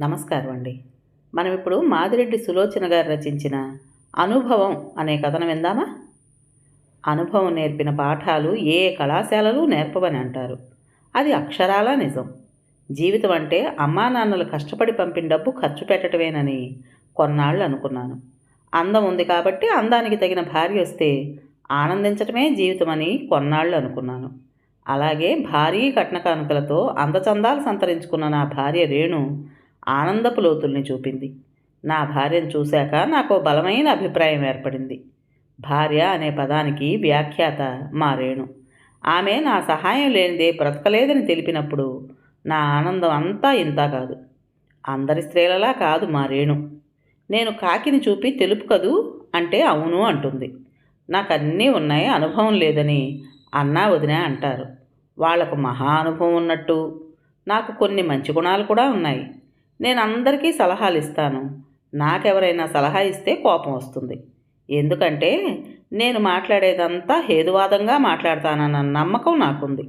నమస్కారం అండి. మనం ఇప్పుడు మాదిరెడ్డి సులోచన గారు రచించిన అనుభవం అనే కథను విందామా? అనుభవం నేర్పిన పాఠాలు ఏ కళాశాలలు నేర్పవని అంటారు? అది అక్షరాలా నిజం? జీవితం అంటే అమ్మా నాన్నలు కష్టపడి పంపిన డబ్బు ఖర్చు పెట్టడమేనని కొన్నాళ్ళు అనుకున్నాను. అందం ఉంది కాబట్టి అందానికి తగిన భార్య వస్తే ఆనందించటమే జీవితమని కొన్నాళ్ళు అనుకున్నాను. అలాగే భారీ కట్న కానుకలతో అందచందాలు సంతరించుకున్న నా భార్య రేణు ఆనందపు లోతుల్ని చూపింది. నా భార్యను చూశాక నాకు బలమైన అభిప్రాయం ఏర్పడింది. భార్య అనే పదానికి వ్యాఖ్యాత మారేణు ఆమె నా సహాయం లేనిదే బ్రతకలేదని తెలిపినప్పుడు నా ఆనందం అంతా ఇంత కాదు. అందరి స్త్రీలలా కాదు మారేణు నేను కాకిని చూపి తెలుపు కదూ? అంటే అవును అంటుంది. నాకు అన్నీ ఉన్నాయి అనుభవం లేదని అన్నా వదిన అంటారు. వాళ్ళకు మహా అనుభవం ఉన్నట్టు. నాకు కొన్ని మంచి గుణాలు కూడా ఉన్నాయి. నేను అందరికీ సలహాలు ఇస్తాను నాకెవరైనా సలహా ఇస్తే కోపం వస్తుంది. ఎందుకంటే నేను మాట్లాడేదంతా హేతువాదంగా మాట్లాడతానన్న నమ్మకం నాకుంది.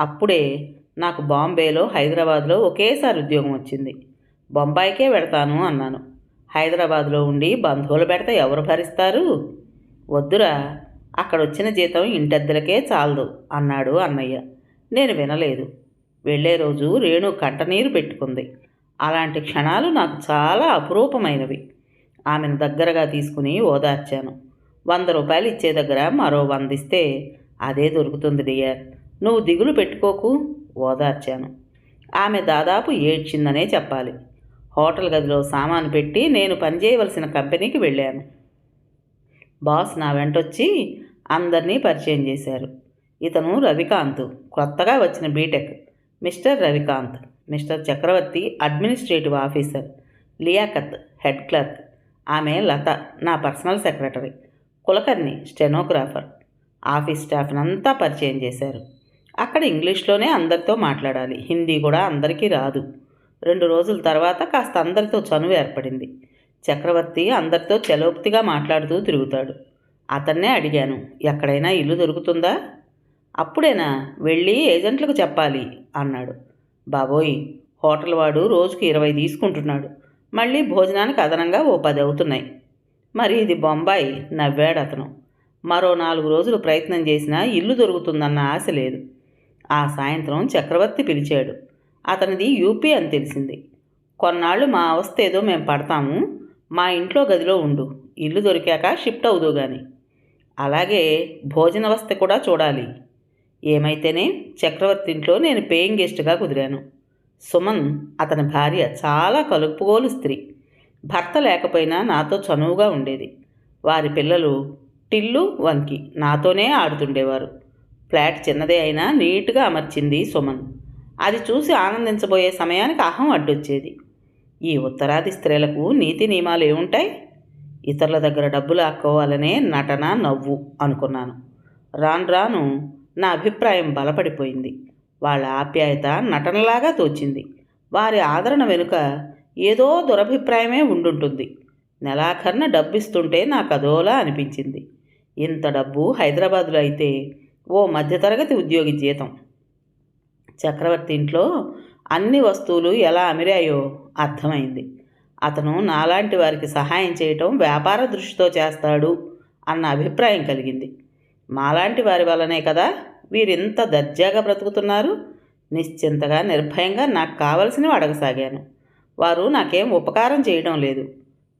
అప్పుడే నాకు బాంబేలో హైదరాబాద్లో ఒకేసారి ఉద్యోగం వచ్చింది. బొంబాయికే వెడతాను అన్నాను. హైదరాబాద్లో ఉండి బంధువులు పెడితే ఎవరు భరిస్తారు? వద్దురా అక్కడ వచ్చిన జీతం ఇంటద్దెలకే చాలదు అన్నాడు అన్నయ్య. నేను వినలేదు. వెళ్ళే రోజు రేణు కంటనీరు పెట్టుకుంది. అలాంటి క్షణాలు నాకు చాలా అపురూపమైనవి. ఆమెను దగ్గరగా తీసుకుని ఓదార్చాను. వంద రూపాయలు ఇచ్చే దగ్గర మరో వంద ఇస్తే అదే దొరుకుతుంది డియర్. నువ్వు దిగులు పెట్టుకోకు ఓదార్చాను. ఆమె దాదాపు ఏడ్చిందనే చెప్పాలి. హోటల్ గదిలో సామాను పెట్టి నేను పనిచేయవలసిన కంపెనీకి వెళ్ళాను. బాస్ నా వెంటొచ్చి అందరినీ పరిచయం చేశారు. ఇతను రవికాంత్ కొత్తగా వచ్చిన B Tech mister Ravikanth. Mister Chakravarthy administrative officer Liaquat head clerk. ఆమె లత నా personal secretary. Kulkarni stenographer. Office స్టాఫ్నంతా పరిచయం చేశారు. అక్కడ ఇంగ్లీష్లోనే అందరితో మాట్లాడాలి. హిందీ కూడా అందరికీ రాదు. రెండు రోజుల తర్వాత కాస్త అందరితో చనువు ఏర్పడింది. చక్రవర్తి అందరితో చలోక్తిగా మాట్లాడుతూ తిరుగుతాడు. అతన్నే అడిగాను ఎక్కడైనా ఇల్లు దొరుకుతుందా? అప్పుడేనా వెళ్ళి ఏజెంట్లకు చెప్పాలి అన్నాడు. బాబోయ్ హోటల్ వాడు రోజుకి ఇరవై తీసుకుంటున్నాడు. మళ్ళీ భోజనానికి అదనంగా ఓ పది అవుతున్నాయి. మరి ఇది బొంబాయి నవ్వాడు అతను. మరో నాలుగు రోజులు ప్రయత్నం చేసినా ఇల్లు దొరుకుతుందన్న ఆశ లేదు. ఆ సాయంత్రం చక్రవర్తి పిలిచాడు. అతనిది యూపీ అని తెలిసింది. కొన్నాళ్ళు మా అవస్థ ఏదో మేము పడతాము. మా ఇంట్లో గదిలో ఉండు. ఇల్లు దొరికాక షిఫ్ట్ అవుదు కానీ అలాగే భోజన కూడా చూడాలి. ఏమైతేనే చక్రవర్తి ఇంట్లో నేను పేయింగ్ గెస్ట్గా కుదిరాను. సుమన్ అతని భార్య చాలా కలుపుగోలు స్త్రీ. భర్త లేకపోయినా నాతో చనువుగా ఉండేది. వారి పిల్లలు టిల్లు వంకి నాతోనే ఆడుతుండేవారు. ఫ్లాట్ చిన్నదే అయినా నీట్గా అమర్చింది సుమన్. అది చూసి ఆనందించబోయే సమయానికి అహం అడ్డొచ్చేది. ఈ ఉత్తరాది స్త్రీలకు నీతి నియమాలు ఏముంటాయి? ఇతరుల దగ్గర డబ్బులు ఆక్కోవాలనే నటన నవ్వు అనుకున్నాను. రాను రాను నా అభిప్రాయం బలపడిపోయింది. వాళ్ళ ఆప్యాయత నటనలాగా తోచింది. వారి ఆదరణ వెనుక ఏదో దురభిప్రాయమే ఉండుంటుంది. నెలాఖరున డబ్బిస్తుంటే నాకు అదోలా అనిపించింది. ఇంత డబ్బు హైదరాబాదులో అయితే ఓ మధ్యతరగతి ఉద్యోగి జీతం. చక్రవర్తి ఇంట్లో అన్ని వస్తువులు ఎలా అమిరాయో అర్థమైంది. అతను నాలాంటి వారికి సహాయం చేయటం వ్యాపార దృష్టితో చేస్తాడు అన్న అభిప్రాయం కలిగింది. మాలాంటి వారి వల్లనే కదా వీరింత దర్జాగా బ్రతుకుతున్నారు? నిశ్చింతగా నిర్భయంగా నాకు కావలసినవి అడగసాగాను. వారు నాకేం ఉపకారం చేయడం లేదు.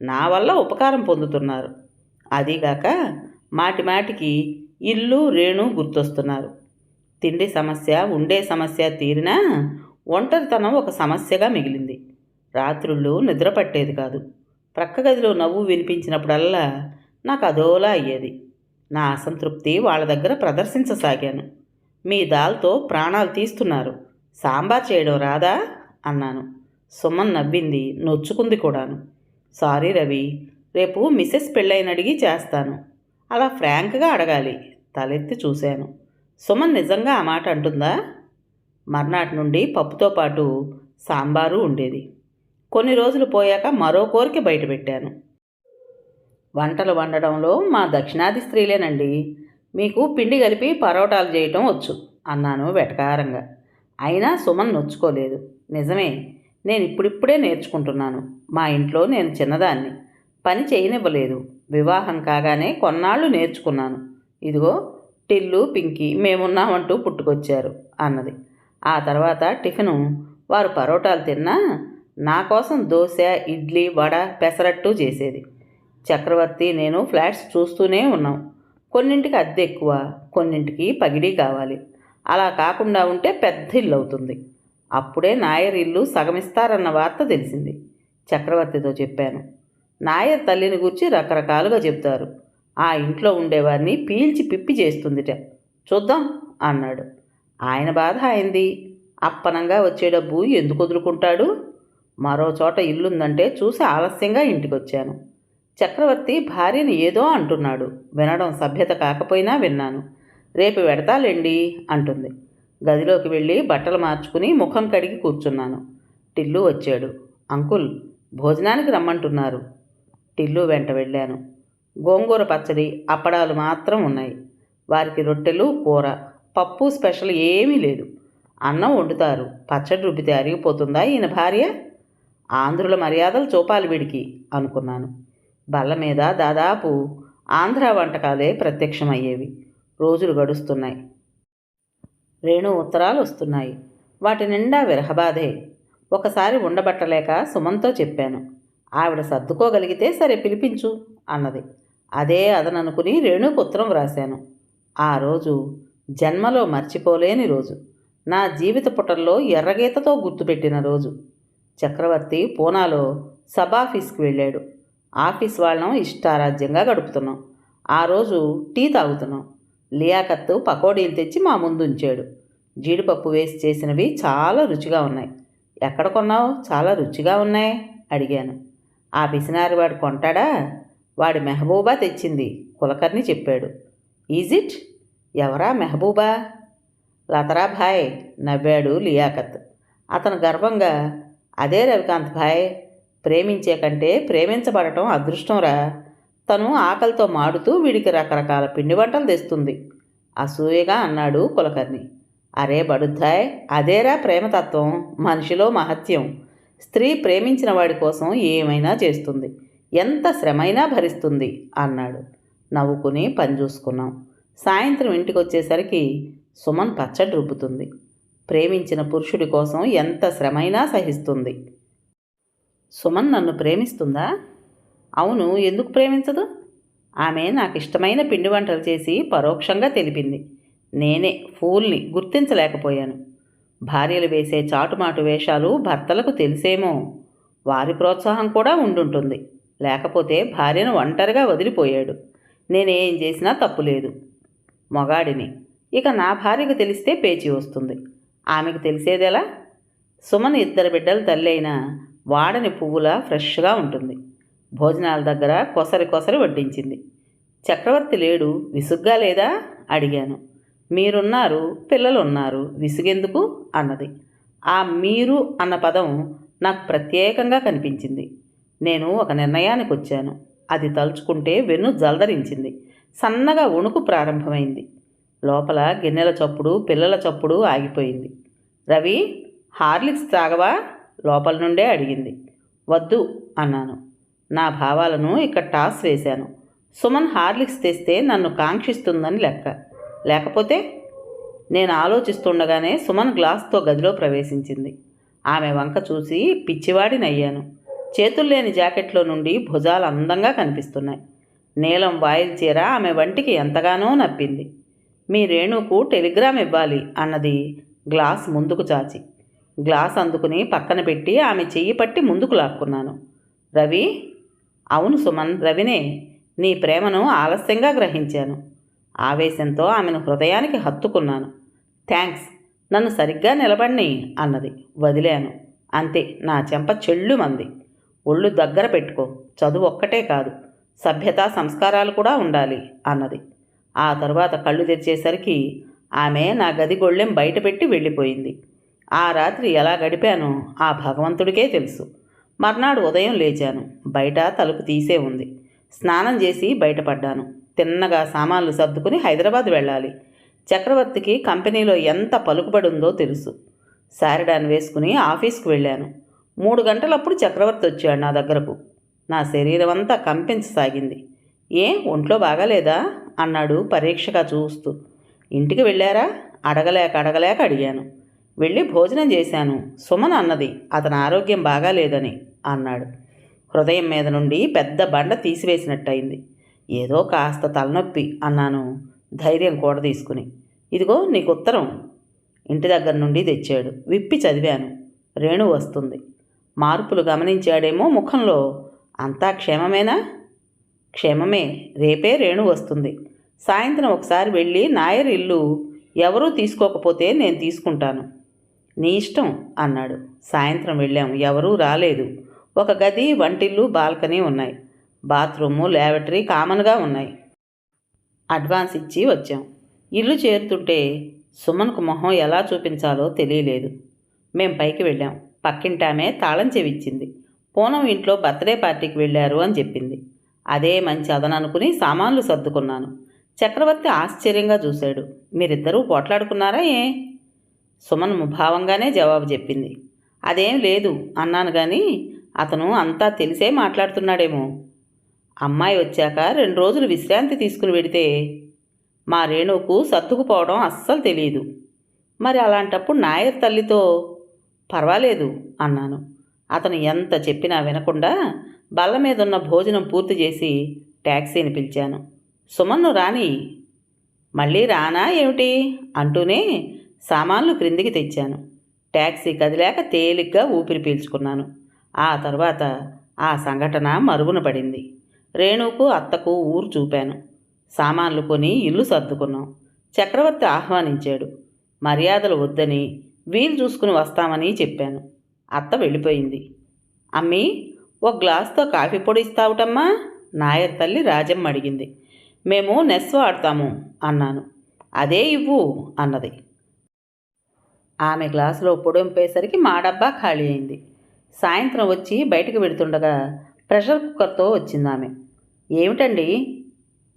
నా వల్ల ఉపకారం పొందుతున్నారు. అదీగాక మాటిమాటికి ఇల్లు రేణు గుర్తొస్తున్నారు. తిండి సమస్య ఉండే సమస్య తీరినా ఒంటరితనం ఒక సమస్యగా మిగిలింది. రాత్రుళ్ళు నిద్ర పట్టేది కాదు. ప్రక్క గదిలో నవ్వు వినిపించినప్పుడల్లా నాకు అదోలా అయ్యేది. నా అసంతృప్తి వాళ్ళ దగ్గర ప్రదర్శించసాగాను. మీ దాల్తో ప్రాణాలు తీస్తున్నారు. సాంబార్ చేయడం రాదా? అన్నాను. సుమన్ నవ్వింది నొచ్చుకుంది కూడాను. సారీ రవి రేపు మిసెస్ పెళ్ళైన అడిగి చేస్తాను. అలా ఫ్రాంక్గా అడగాలి. తలెత్తి చూశాను. సుమన్ నిజంగా ఆ మాట అంటుందా? మర్నాటి నుండి పప్పుతో పాటు సాంబారు ఉండేది. కొన్ని రోజులు పోయాక మరో కోరిక బయటపెట్టాను. వంటలు వండడంలో మా దక్షిణాది స్త్రీలేనండి. మీకు పిండి కలిపి పరోటాలు చేయటం వచ్చు అన్నాను వెటకారంగా. అయినా సుమన్ నొచ్చుకోలేదు. నిజమే నేను ఇప్పుడిప్పుడే నేర్చుకుంటున్నాను. మా ఇంట్లో నేను చిన్నదాన్ని. పని చేయనివ్వలేదు. వివాహం కాగానే కొన్నాళ్ళు నేర్చుకున్నాను. ఇదిగో టిల్లు పింకీ మేమున్నామంటూ పుట్టుకొచ్చారు అన్నది. ఆ తర్వాత టిఫిను వారు పరోటాలు తిన్నా నా కోసం దోశ ఇడ్లీ వడ పెసరట్టు చేసేది. చక్రవర్తి నేను ఫ్లాట్స్ చూస్తూనే ఉన్నాం. కొన్నింటికి అద్దె ఎక్కువ కొన్నింటికి పగిడి కావాలి. అలా కాకుండా ఉంటే పెద్ద ఇల్లు అవుతుంది. అప్పుడే నాయర్ ఇల్లు సగమిస్తారన్న వార్త తెలిసింది. చక్రవర్తితో చెప్పాను. నాయర్ తల్లిని గురించి రకరకాలుగా చెప్తారు. ఆ ఇంట్లో ఉండేవారిని పీల్చి పిప్పి చేస్తుందిట. చూద్దాం అన్నాడు. ఆయన బాధ అయింది. అప్పనంగా వచ్చే డబ్బు ఎందుకు వదులుకుంటాడు? మరో చోట ఇల్లుందంటే చూసి ఆలస్యంగా ఇంటికొచ్చాను. చక్రవర్తి భార్యని ఏదో అంటున్నాడు. వినడం సభ్యత కాకపోయినా విన్నాను. రేపు వెడతాలేండి అంటుంది. గదిలోకి వెళ్ళి బట్టలు మార్చుకుని ముఖం కడిగి కూర్చున్నాను. టిల్లు వచ్చాడు. అంకుల్ భోజనానికి రమ్మంటున్నారు. టిల్లు వెంట వెళ్ళాను. గోంగూర పచ్చడి అప్పడాలు మాత్రం ఉన్నాయి. వారికి రొట్టెలు కూర పప్పు స్పెషల్ ఏమీ లేదు. అన్నం వండుతారు. పచ్చడి రుబ్బితే అరిగిపోతుందా ఈయన భార్య? ఆంధ్రుల మర్యాదలు చూపాలి వీడికి అనుకున్నాను. బల్ల మీద దాదాపు ఆంధ్ర వంటకాలే ప్రత్యక్షమయ్యేవి. రోజులు గడుస్తున్నాయి. రేణు ఉత్తరాలు వస్తున్నాయి. వాటి నిండా విరహబాధే. ఒకసారి ఉండబట్టలేక సుమంతో చెప్పాను. ఆవిడ సర్దుకోగలిగితే సరే పిలిపించు అన్నది. అదే అదననుకుని రేణుకు ఉత్తరం వ్రాశాను. ఆ రోజు జన్మలో మర్చిపోలేని రోజు. నా జీవిత పుటల్లో ఎర్రగీతతో గుర్తుపెట్టిన రోజు. చక్రవర్తి పూనాలో సబాఫీస్కి వెళ్ళాడు. ఆఫీస్ వాళ్ళం ఇష్టారాజ్యంగా గడుపుతున్నాం. ఆ రోజు టీ తాగుతున్నాం. లియాకత్తు పకోడీలు తెచ్చి మా ముందు ఉంచాడు జీడిపప్పు వేసి చేసినవి చాలా రుచిగా ఉన్నాయి. ఎక్కడ కొన్నావు? చాలా రుచిగా ఉన్నాయి? అడిగాను. ఆ పిసినారి వాడు కొంటాడా? వాడి మెహబూబా తెచ్చింది కులకర్ణి చెప్పాడు. Is it? ఎవరా మెహబూబా? లతరా భాయ్ నవ్వాడు లియాకత్. అతను గర్వంగా అదే రవికాంత్ భాయ్ ప్రేమించే కంటే ప్రేమించబడటం అదృష్టంరా తను ఆకలితో మాడుతూ వీడికి రకరకాల పిండి వంటలు తెస్తుంది. అసూయగా అన్నాడు కులకర్ణి. అరే బడుద్దాయ్ అదేరా ప్రేమతత్వం మనిషిలో మహత్యం. స్త్రీ ప్రేమించిన వాడి కోసం ఏమైనా చేస్తుంది. ఎంత శ్రమైనా భరిస్తుంది అన్నాడు. నవ్వుకుని పని చూసుకున్నాం సాయంత్రం ఇంటికి వచ్చేసరికి సుమన్ పచ్చడి రుబ్బుతుంది ప్రేమించిన పురుషుడి కోసం ఎంత శ్రమైనా సహిస్తుంది. సుమన్ నన్ను ప్రేమిస్తుందా? అవును ఎందుకు ప్రేమించదు? ఆమె నాకు ఇష్టమైన పిండి వంటలు చేసి పరోక్షంగా తెలిపింది. నేనే ఫూల్ని గుర్తించలేకపోయాను. భార్యలు వేసే చాటుమాటు వేషాలు భర్తలకు తెలిసేమో. వారి ప్రోత్సాహం కూడా ఉండుంటుంది. లేకపోతే భార్యను ఒంటరిగా వదిలిపోయాడు. నేనేం చేసినా తప్పు లేదు మొగాడిని. ఇక నా భార్యకు తెలిస్తే పేచి వస్తుంది. ఆమెకు తెలిసేదెలా? సుమన్ ఇద్దరు బిడ్డల తల్లి అయినా వాడని పువ్వులా ఫ్రెష్గా ఉంటుంది. భోజనాల దగ్గర కొసరి కొసరి వడ్డించింది. చక్రవర్తి లేడు విసుగ్గా లేదా? అడిగాను. మీరున్నారు పిల్లలున్నారు విసుగెందుకు? అన్నది. ఆ మీరు అన్న పదం నాకు ప్రత్యేకంగా కనిపించింది. నేను ఒక నిర్ణయానికి వచ్చాను. అది తలుచుకుంటే వెన్ను జలదరించింది. సన్నగా వణుకు ప్రారంభమైంది. లోపల గిన్నెల చప్పుడు పిల్లల చప్పుడు ఆగిపోయింది. రవి హార్లిక్స్ తాగవా లోపల నుండే అడిగింది. వద్దు అన్నాను. నా భావాలను ఇక్కడ టాస్ వేశాను. సుమన్ హార్లిక్స్ తెస్తే నన్ను కాంక్షిస్తుందని లెక్క. లేకపోతే? నేను ఆలోచిస్తుండగానే సుమన్ గ్లాస్తో గదిలో ప్రవేశించింది. ఆమె వంక చూసి పిచ్చివాడినయ్యాను చేతుల్లేని జాకెట్లో నుండి భుజాలు అందంగా కనిపిస్తున్నాయి. నీలం వాయిల్ చీర ఆమె వంటికి ఎంతగానో నప్పింది. మీ రేణుకు టెలిగ్రామ్ ఇవ్వాలి అన్నది గ్లాస్ ముందుకు చాచి. గ్లాస్ అందుకుని పక్కన పెట్టి ఆమె చెయ్యి పట్టి ముందుకు లాక్కున్నాను. రవి అవును సుమన్ రవినే నీ ప్రేమను ఆలస్యంగా గ్రహించాను. ఆవేశంతో ఆమెను హృదయానికి హత్తుకున్నాను. థ్యాంక్స్ నన్ను సరిగ్గా నిలబడిని అన్నది. వదిలాను. అంతే నా చెంప చెల్లుమంది. ఒళ్ళు దగ్గర పెట్టుకో చదువు ఒక్కటే కాదు సభ్యత సంస్కారాలు కూడా ఉండాలి అన్నది. ఆ తర్వాత కళ్ళు తెరిచేసరికి ఆమె నా గది గొళ్ళెం బయట పెట్టి వెళ్ళిపోయింది. ఆ రాత్రి ఎలా గడిపానో ఆ భగవంతుడికే తెలుసు. మర్నాడు ఉదయం లేచాను. బయట తలుపు తీసే ఉంది. స్నానం చేసి బయటపడ్డాను. తిన్నగా సామాన్లు సర్దుకుని హైదరాబాద్ వెళ్ళాలి. చక్రవర్తికి కంపెనీలో ఎంత పలుకుబడుందో తెలుసు. శారడాన్ వేసుకుని ఆఫీస్కి వెళ్ళాను. మూడు గంటలప్పుడు చక్రవర్తి వచ్చాడు నా దగ్గరకు. నా శరీరం అంతా కంపించసాగింది ఏ ఒంట్లో బాగాలేదా? అన్నాడు పరీక్షగా చూస్తూ. ఇంటికి వెళ్ళారా? అడగలేక అడగలేక అడిగాను. వెళ్ళి భోజనం చేశాను. సుమన్ అన్నది అతని ఆరోగ్యం బాగాలేదని అన్నాడు. హృదయం మీద నుండి పెద్ద బండ తీసివేసినట్టయింది. ఏదో కాస్త తలనొప్పి అన్నాను ధైర్యం కూడా తీసుకుని. ఇదిగో నీకు ఉత్తరం. ఇంటి దగ్గర నుండి తెచ్చాడు. విప్పి చదివాను. రేణు వస్తుంది. మార్పులు గమనించాడేమో ముఖంలో అంతా క్షేమమేనా? క్షేమమే. రేపే రేణు వస్తుంది. సాయంత్రం ఒకసారి వెళ్ళి నాయర్ ఇల్లు ఎవరూ తీసుకోకపోతే నేను తీసుకుంటాను. నీ ఇష్టం అన్నాడు. సాయంత్రం వెళ్ళాం. ఎవరూ రాలేదు. ఒక గది వంటిల్లు బాల్కనీ ఉన్నాయి. బాత్రూము ల్యాబరేటరీ కామన్గా ఉన్నాయి. అడ్వాన్స్ ఇచ్చి వచ్చాం. ఇల్లు చేరుతుంటే సుమన్కు మొహం ఎలా చూపించాలో తెలియలేదు. మేం పైకి వెళ్ళాం. పక్కింటామే తాళం చెవిచ్చింది. పూనం ఇంట్లో బర్త్డే పార్టీకి వెళ్ళారు అని చెప్పింది. అదే మంచి అదననుకుని సామాన్లు సర్దుకున్నాను. చక్రవర్తి ఆశ్చర్యంగా చూశాడు. మీరిద్దరూ పోట్లాడుకున్నారా ఏ? సుమన్ భావంగానే జవాబు చెప్పింది. అదేం లేదు అన్నాను కానీ అతను అంతా తెలిసే మాట్లాడుతున్నాడేమో. అమ్మాయి వచ్చాక రెండు రోజులు విశ్రాంతి తీసుకుని వెడితే మా రేణుకు సర్దుకుపోవడం అస్సలు తెలియదు మరి అలాంటప్పుడు నాయర్ తల్లితో పర్వాలేదు అన్నాను. అతను ఎంత చెప్పినా వినకుండా బల్ల మీద ఉన్న భోజనం పూర్తి చేసి ట్యాక్సీని పిలిచాను. సుమన్ను రాని మళ్ళీ రానా ఏమిటి? అంటూనే సామాన్లు క్రిందికి తెచ్చాను. ట్యాక్సీ కదిలేక తేలిగ్గా ఊపిరి పీల్చుకున్నాను. ఆ తర్వాత ఆ సంఘటన మరుగున పడింది. రేణుకు అత్తకు ఊరు చూపాను. సామాన్లు కొని ఇల్లు సర్దుకున్నాం. చక్రవర్తి ఆహ్వానించాడు. మర్యాదలు వద్దని వీలు చూసుకుని వస్తామని చెప్పాను. అత్త వెళ్ళిపోయింది. అమ్మీ ఒక గ్లాస్తో కాఫీ పొడి ఇస్తావుటమ్మా? నాయర్ తల్లి రాజమ్మ అడిగింది. మేము నెస్ వాడతాము అన్నాను. అదే ఇవ్వు అన్నది. ఆమె గ్లాసులో పొడింపేసరికి మా డబ్బా ఖాళీ అయింది. సాయంత్రం వచ్చి బయటకు పెడుతుండగా ప్రెషర్ కుక్కర్తో వచ్చింది ఆమె. ఏమిటండి?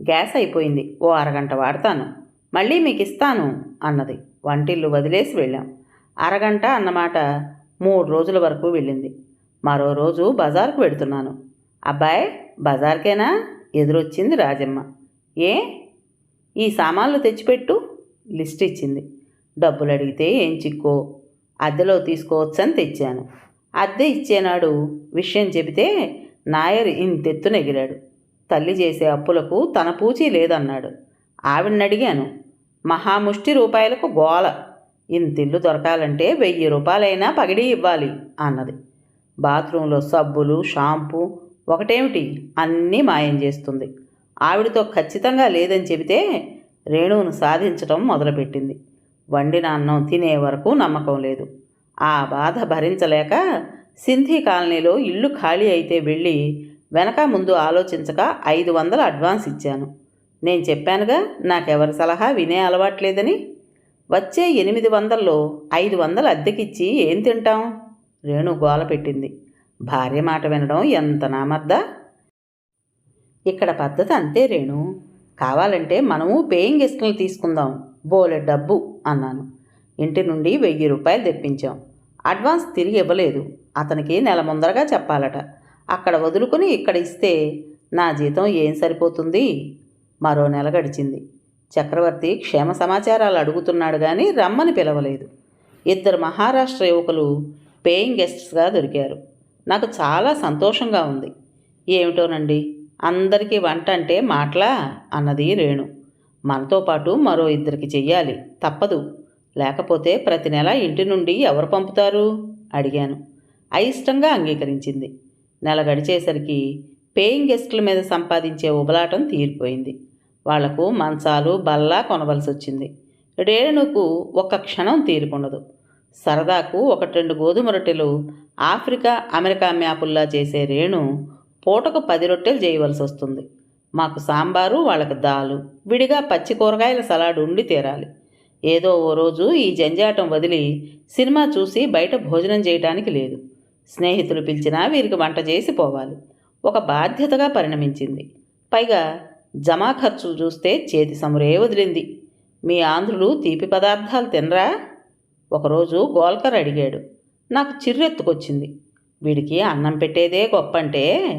గ్యాస్ అయిపోయింది. ఓ అరగంట వాడతాను. మళ్ళీ మీకు ఇస్తాను అన్నది. వంటిల్లు వదిలేసి వెళ్ళాం. అరగంట అన్నమాట మూడు రోజుల వరకు వెళ్ళింది. మరో రోజు బజార్కు వెడుతున్నాను. అబ్బాయి బజార్కేనా? ఎదురొచ్చింది రాజమ్మ. ఏ? ఈ సామాన్లు తెచ్చిపెట్టు. లిస్ట్ ఇచ్చింది. డబ్బులు అడిగితే ఏం చిక్కో? అద్దెలో తీసుకోవచ్చని తెచ్చాను. అద్దె ఇచ్చేనాడు విషయం చెబితే నాయర్ ఇంతెత్తు నెగిరాడు తల్లి చేసే అప్పులకు తన పూచి లేదన్నాడు. ఆవిడని అడిగాను మహాముష్టి రూపాయలకు గోల. ఇంతిల్లు దొరకాలంటే వెయ్యి రూపాయలైనా పగిడి ఇవ్వాలి అన్నది. బాత్రూంలో సబ్బులు షాంపూ ఒకటేమిటి? అన్నీ మాయం చేస్తుంది. ఆవిడతో ఖచ్చితంగా లేదని చెబితే రేణువును సాధించటం మొదలుపెట్టింది. వండిన అన్నం తినే వరకు నమ్మకం లేదు. ఆ బాధ భరించలేక సింధీ కాలనీలో ఇల్లు ఖాళీ అయితే వెళ్ళి వెనక ముందు ఆలోచించక ఐదు వందలు అడ్వాన్స్ ఇచ్చాను. నేను చెప్పానుగా నాకెవరి సలహా వినే అలవాట్లేదని? వచ్చే ఎనిమిది వందల్లో ఐదు వందలు అద్దెకిచ్చి ఏం తింటాం? రేణు గోల పెట్టింది. భార్య మాట వినడం ఎంత నామర్దా? ఇక్కడ పద్ధతి అంతే రేణు. కావాలంటే మనము పేయింగ్ గెస్టులు తీసుకుందాం. బోలె డబ్బు. అన్నాను. ఇంటి నుండి వెయ్యి రూపాయలు తెప్పించాం. అడ్వాన్స్ తిరిగి ఇవ్వలేదు. అతనికి నెల ముందరగా చెప్పాలట. అక్కడ వదులుకుని ఇక్కడ ఇస్తే నా జీతం ఏం సరిపోతుంది? మరో నెల గడిచింది. చక్రవర్తి క్షేమ సమాచారాలు అడుగుతున్నాడు కానీ రమ్మని పిలవలేదు. ఇద్దరు మహారాష్ట్ర యువకులు పేయింగ్ గెస్ట్స్గా దొరికారు. నాకు చాలా సంతోషంగా ఉంది. ఏమిటోనండి? అందరికీ వంట అంటే మాటలా? అన్నది రేణు. మనతో పాటు మరో ఇద్దరికి చెయ్యాలి. తప్పదు. లేకపోతే ప్రతి నెల ఇంటి నుండి ఎవరు పంపుతారు? అడిగాను. అయిష్టంగా అంగీకరించింది. నెల గడిచేసరికి పేయింగ్ గెస్టుల మీద సంపాదించే ఉబలాటం తీరిపోయింది. వాళ్ళకు మంచాలు బల్లా కొనవలసి వచ్చింది రేణుకు ఒక్క క్షణం తీరుకుండదు. సరదాకు ఒకటి రెండు గోధుమ రొట్టెలు ఆఫ్రికా అమెరికా మ్యాపుల్లా చేసే రేణు పూటకు పది రొట్టెలు చేయవలసి వస్తుంది మాకు సాంబారు వాళ్ళకి దాలు. విడిగా పచ్చి కూరగాయల సలాడ్ ఉండి తీరాలి. ఏదో ఓ రోజు ఈ జంజాటం వదిలి సినిమా చూసి బయట భోజనం చేయటానికి లేదు. స్నేహితులు పిలిచినా వీరికి వంట చేసి పోవాలి. ఒక బాధ్యతగా పరిణమించింది. పైగా జమా ఖర్చులు చూస్తే చేతి సమురే వదిలింది. మీ ఆంధ్రులు తీపి పదార్థాలు తినరా? ఒకరోజు గోల్కర్ అడిగాడు. నాకు చిర్రెత్తుకొచ్చింది. వీడికి అన్నం పెట్టేదే గొప్ప అంటే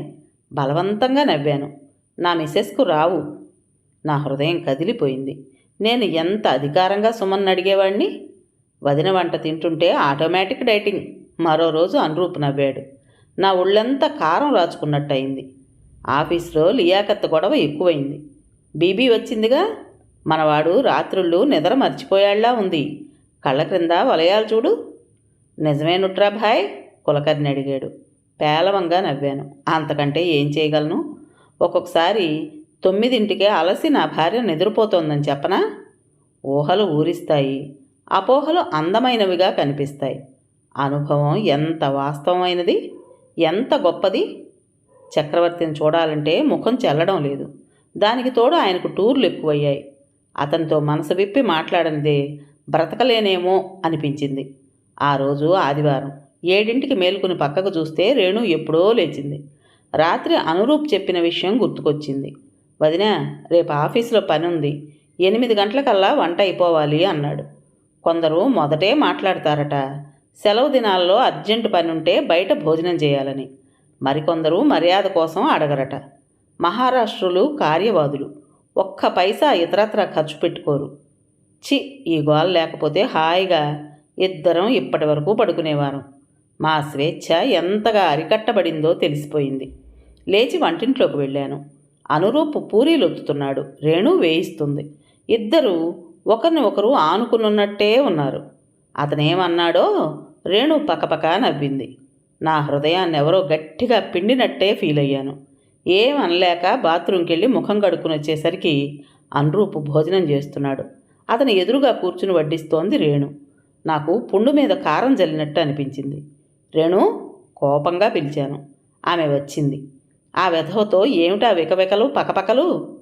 బలవంతంగా నవ్వాను. నా మిసెస్కు రావు. నా హృదయం కదిలిపోయింది. నేను ఎంత అధికారంగా సుమన్ అడిగేవాడిని వదిన వంట తింటుంటే ఆటోమేటిక్ డైటింగ్. మరో రోజు అనురూప్ నవ్వాడు. నా ఒళ్ళంతా కారం రాచుకున్నట్టు అయింది ఆఫీస్లో లియాకత్ గొడవ ఎక్కువైంది బీబీ వచ్చిందిగా? మనవాడు రాత్రుళ్ళు నిద్ర మర్చిపోయాళ్ళా ఉంది. కళ్ళ క్రింద వలయాలు చూడు. నిజమేనుట్రా భాయ్? కులకర్ని అడిగాడు. పేలవంగా నవ్వాను. అంతకంటే ఏం చేయగలను? ఒక్కొక్కసారి తొమ్మిదింటికే అలసి నా భార్య నిద్రపోతోందని చెప్పనా? ఊహలు ఊరిస్తాయి. అపోహలు అందమైనవిగా కనిపిస్తాయి. అనుభవం ఎంత వాస్తవమైనది? ఎంత గొప్పది? చక్రవర్తిని చూడాలంటే ముఖం చెల్లడం లేదు. దానికి తోడు ఆయనకు టూర్లు ఎక్కువయ్యాయి. అతనితో మనసు విప్పి మాట్లాడనిదే బ్రతకలేనేమో అనిపించింది. ఆ రోజు ఆదివారం. ఏడింటికి మేలుకుని పక్కకు చూస్తే రేణు ఎప్పుడో లేచింది. రాత్రి అనురూప్ చెప్పిన విషయం గుర్తుకొచ్చింది. వదిన రేపు ఆఫీసులో పని ఉంది ఎనిమిది గంటలకల్లా వంట అయిపోవాలి అన్నాడు. కొందరు మొదటే మాట్లాడతారట. సెలవు దినాల్లో అర్జెంటు పని ఉంటే బయట భోజనం చేయాలని. మరికొందరు మర్యాద కోసం అడగరట. మహారాష్ట్రులు కార్యవాదులు. ఒక్క పైసా ఇతరత్ర ఖర్చు పెట్టుకోరు. చి ఈ గోల లేకపోతే హాయిగా ఇద్దరం ఇప్పటి వరకు పడుకునేవారం. మా స్వేచ్ఛ ఎంతగా అరికట్టబడిందో తెలిసిపోయింది. లేచి వంటింట్లోకి వెళ్ళాను. అనురూప్ పూరీలు ఒత్తుతున్నాడు రేణు వేయిస్తుంది. ఇద్దరూ ఒకరిని ఒకరు ఆనుకునున్నట్టే ఉన్నారు. అతనేమన్నాడో రేణు పకపక నవ్వింది. నా హృదయాన్ని ఎవరో గట్టిగా పిండినట్టే ఫీల్ అయ్యాను ఏం అనలేక బాత్రూంకి వెళ్ళి ముఖం కడుక్కుని వచ్చేసరికి అనురూపు భోజనం చేస్తున్నాడు. అతని ఎదురుగా కూర్చుని వడ్డిస్తోంది రేణు. నాకు పుండు మీద కారం జల్లినట్టు అనిపించింది. రేణు కోపంగా పిలిచాను. ఆమె వచ్చింది. ఆ వెధవతో ఏమిటా వికవికలు పకపకలు?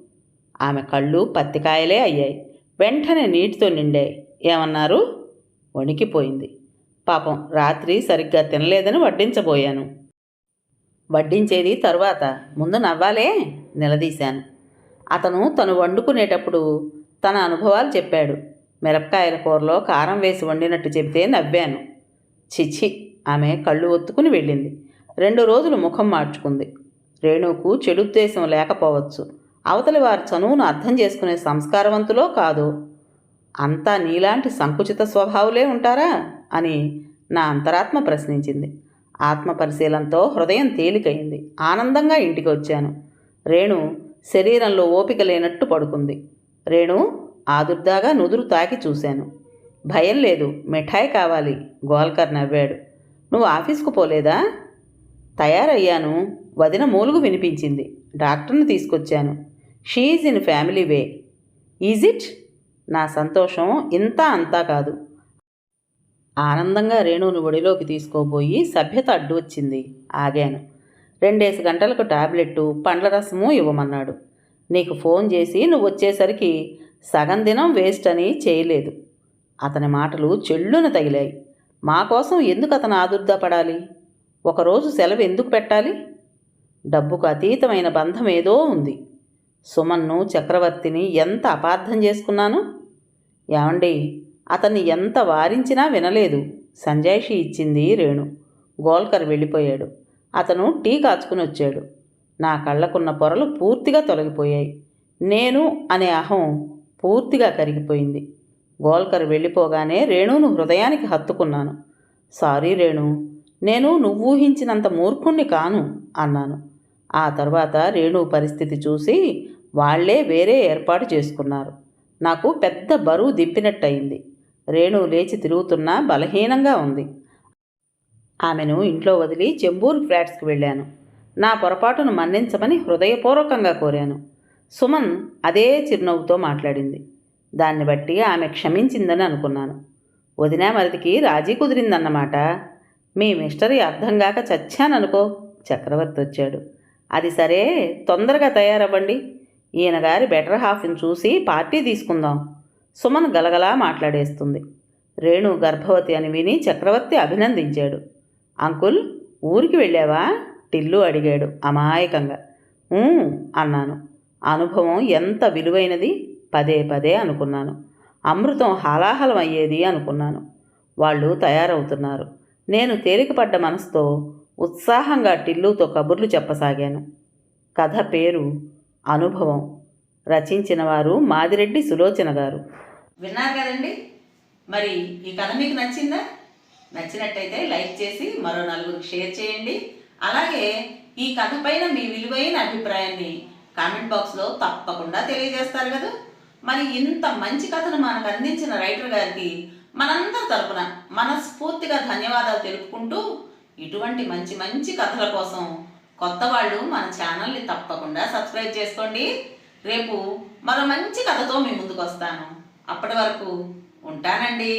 ఆమె కళ్ళు పత్తికాయలే అయ్యాయి. వెంటనే నీటితో నిండాయి. ఏమన్నారు? వణికిపోయింది. పాపం రాత్రి సరిగ్గా తినలేదని వడ్డించబోయాను. వడ్డించేది తరువాత. ముందు నవ్వాలే? నిలదీశాను. అతను తను వండుకునేటప్పుడు తన అనుభవాలు చెప్పాడు. మిరపకాయల కూరలో కారం వేసి వండినట్టు చెబితే నవ్వాను. చిచి ఆమె కళ్ళు ఒత్తుకుని వెళ్ళింది. రెండు రోజులు ముఖం మార్చుకుంది. రేణుకు చెడుద్దేశం లేకపోవచ్చు. అవతలి వారి చనువును అర్థం చేసుకునే సంస్కారవంతులో కాదు. అంతా నీలాంటి సంకుచిత స్వభావులే ఉంటారా? అని నా అంతరాత్మ ప్రశ్నించింది. ఆత్మ పరిశీలనతో హృదయం తేలికైంది. ఆనందంగా ఇంటికి వచ్చాను. రేణు శరీరంలో ఓపిక లేనట్టు పడుకుంది. రేణు ఆదుర్దాగా నుదురు తాకి చూశాను. భయం లేదు. మిఠాయి కావాలి. గోల్కర్ నవ్వాడు. నువ్వు ఆఫీస్కు పోలేదా? తయారయ్యాను. వదిన మూలుగు వినిపించింది. డాక్టర్ని తీసుకొచ్చాను. She's in family way. Is it? నా సంతోషం ఇంత అంతా కాదు. ఆనందంగా రేణువును ఒడిలోకి తీసుకోబోయి సభ్యత అడ్డు వచ్చింది. ఆగాను. రెండేసి గంటలకు టాబ్లెట్టు పండ్ల రసము ఇవ్వమన్నాడు. నీకు ఫోన్ చేసి నువ్వు వచ్చేసరికి సగం దినం వేస్ట్ అని చేయలేదు. అతని మాటలు చెల్లున తగిలాయి. మా కోసం ఎందుకు అతను ఆదుర్దపడాలి ఒకరోజు సెలవు ఎందుకు పెట్టాలి? డబ్బుకు అతీతమైన బంధం ఏదో ఉంది. సుమన్ను చక్రవర్తిని ఎంత అపార్థం చేసుకున్నాను? ఏమండి అతన్ని ఎంత వారించినా వినలేదు. సంజాయిషి ఇచ్చింది రేణు. గోల్కర్ వెళ్ళిపోయాడు. అతను టీ కాచుకుని వచ్చాడు. నా కళ్ళకున్న పొరలు పూర్తిగా తొలగిపోయాయి. నేను అనే అహం పూర్తిగా కరిగిపోయింది. గోల్కర్ వెళ్ళిపోగానే రేణును హృదయానికి హత్తుకున్నాను. సారీ రేణు నేను నువ్వు ఊహించినంత మూర్ఖుణ్ణి కాను అన్నాను. ఆ తర్వాత రేణు పరిస్థితి చూసి వాళ్ళే వేరే ఏర్పాటు చేసుకున్నారు. నాకు పెద్ద బరువు దింపినట్టయింది రేణు లేచి తిరుగుతున్నా బలహీనంగా ఉంది. ఆమెను ఇంట్లో వదిలి చెంబూర్ ఫ్లాట్స్కి వెళ్ళాను. నా పొరపాటును మన్నించమని హృదయపూర్వకంగా కోరాను. సుమన్ అదే చిరునవ్వుతో మాట్లాడింది. దాన్ని బట్టి ఆమె క్షమించిందని అనుకున్నాను. వదినా మరిదికి రాజీ కుదిరిందన్నమాట. మీ మిస్టరీ అర్థం కాక చచ్చాననుకో చక్రవర్తి వచ్చాడు. అది సరే తొందరగా తయారవ్వండి. ఈయన గారి బెటర్ హాఫ్ని చూసి పార్టీ తీసుకుందాం సుమన్ గలగలా మాట్లాడేస్తుంది. రేణు గర్భవతి అని విని చక్రవర్తి అభినందించాడు. అంకుల్ ఊరికి వెళ్ళావా? టిల్లు అడిగాడు అమాయకంగా. అన్నాను. అనుభవం ఎంత విలువైనది? పదే పదే అనుకున్నాను. అమృతం హాలాహలం అయ్యేది అనుకున్నాను. వాళ్ళు తయారవుతున్నారు. నేను తేలికపడ్డ మనసుతో ఉత్సాహంగా టిల్లుతో కబుర్లు చెప్పసాగాను. కథ పేరు అనుభవం. రచించిన వారు మాదిరెడ్డి సులోచన గారు. విన్నారు కదండి? మరి ఈ కథ మీకు నచ్చిందా? నచ్చినట్టయితే లైక్ చేసి మరో నలుగురికి షేర్ చేయండి. అలాగే ఈ కథ పైన మీ విలువైన అభిప్రాయాన్ని కామెంట్ బాక్స్లో తప్పకుండా తెలియజేస్తారు కదా. మరి ఇంత మంచి కథను మనకు అందించిన రైటర్ గారికి మనందరి తరపున మనస్ఫూర్తిగా ధన్యవాదాలు తెలుపుకుంటూ ఇటువంటి మంచి మంచి కథల కోసం కొత్త వాళ్ళు మన ఛానల్ని తప్పకుండా సబ్స్క్రైబ్ చేసుకోండి. రేపు మరో మంచి కథతో మీ ముందుకు వస్తాను. అప్పటి వరకు ఉంటానండి.